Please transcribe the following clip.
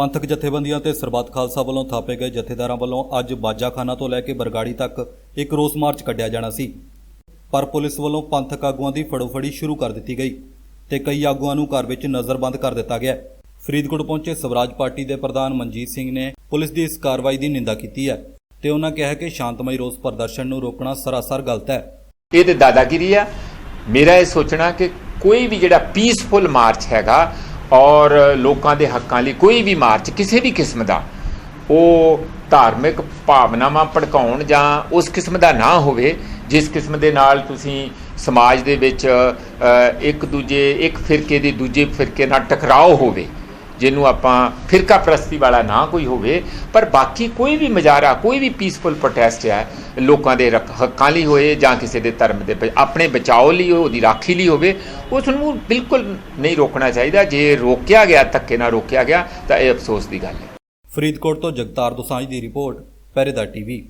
ਪੰਥਕ ਜਥੇਬੰਦੀਆਂ ਤੇ ਸਰਬੱਤ ਖਾਲਸਾ ਵੱਲੋਂ ਥਾਪੇ ਗਏ ਜਥੇਦਾਰਾਂ ਵੱਲੋਂ ਅੱਜ ਬਾਜਾਖਾਨਾ ਤੋਂ ਲੈ ਕੇ ਬਰਗਾੜੀ ਤੱਕ ਇੱਕ ਰੋਸ ਮਾਰਚ ਕੱਢਿਆ ਜਾਣਾ ਸੀ। ਪਰ ਪੁਲਿਸ ਵੱਲੋਂ ਪੰਥਕ ਆਗੂਆਂ ਦੀ ਫੜੋਫੜੀ ਸ਼ੁਰੂ ਕਰ ਦਿੱਤੀ ਗਈ ਤੇ ਕਈ ਆਗੂਆਂ ਨੂੰ ਘਰ ਵਿੱਚ ਨਜ਼ਰਬੰਦ ਕਰ ਦਿੱਤਾ ਗਿਆ। ਫਰੀਦਕੋਟ ਪਹੁੰਚੇ ਸਵਰਾਜ ਪਾਰਟੀ ਦੇ ਪ੍ਰਧਾਨ ਮਨਜੀਤ ਸਿੰਘ ਨੇ ਪੁਲਿਸ ਦੀ ਇਸ ਕਾਰਵਾਈ ਦੀ ਨਿੰਦਾ ਕੀਤੀ ਹੈ ਤੇ ਉਹਨਾਂ ਕਿਹਾ ਕਿ ਸ਼ਾਂਤਮਈ ਰੋਸ ਪ੍ਰਦਰਸ਼ਨ ਨੂੰ ਰੋਕਣਾ ਸਰਾਸਰ ਗਲਤ ਹੈ। ਇਹ ਤੇ ਦਾਦਾਗਿਰੀ ਆ। ਮੇਰਾ ਇਹ ਸੋਚਣਾ ਕਿ ਕੋਈ ਵੀ ਜਿਹੜਾ ਪੀਸਫੁਲ ਮਾਰਚ ਹੈਗਾ ਔਰ ਲੋਕਾਂ ਦੇ ਹੱਕਾਂ ਲਈ ਕੋਈ ਵੀ ਮਾਰਚ, ਕਿਸੇ ਵੀ ਕਿਸਮ ਦਾ, ਉਹ ਧਾਰਮਿਕ ਭਾਵਨਾਵਾਂ ਭੜਕਾਉਣ ਜਾਂ ਉਸ ਕਿਸਮ ਦਾ ਨਾ ਹੋਵੇ, ਜਿਸ ਕਿਸਮ ਦੇ ਨਾਲ ਤੁਸੀਂ ਸਮਾਜ ਦੇ ਵਿੱਚ ਇੱਕ ਦੂਜੇ, ਇੱਕ ਫਿਰਕੇ ਦੇ ਦੂਜੇ ਫਿਰਕੇ ਨਾਲ ਟਕਰਾਓ ਹੋਵੇ। ਜਿਹਨੂੰ ਆਪਾਂ ਫਿਰਕਾ ਪ੍ਰਸਤੀ ਵਾਲਾ ਨਾ ਕੋਈ ਹੋਵੇ, ਪਰ ਬਾਕੀ ਕੋਈ ਵੀ ਮਜ਼ਾਰਾ, ਕੋਈ ਵੀ ਪੀਸਫੁਲ ਪ੍ਰੋਟੈਸਟ ਹੈ, ਲੋਕਾਂ ਦੇ ਰੱਖ- ਹੱਕਾਂ ਲਈ ਹੋਏ ਜਾਂ ਕਿਸੇ ਦੇ ਧਰਮ ਦੇ ਆਪਣੇ ਬਚਾਓ ਲਈ, ਉਹਦੀ ਰਾਖੀ ਲਈ ਹੋਵੇ, ਉਸ ਨੂੰ ਬਿਲਕੁਲ ਨਹੀਂ ਰੋਕਣਾ ਚਾਹੀਦਾ। ਜੇ ਰੋਕਿਆ ਗਿਆ, ਧੱਕੇ ਨਾਲ ਰੋਕਿਆ ਗਿਆ, ਤਾਂ ਇਹ ਅਫਸੋਸ ਦੀ ਗੱਲ ਹੈ। ਫਰੀਦਕੋਟ ਤੋਂ ਜਗਤਾਰ ਦੋਸਾਂਝ ਦੀ ਰਿਪੋਰਟ ਪਹਿਰੇਦਾਰ ਟੀਵੀ।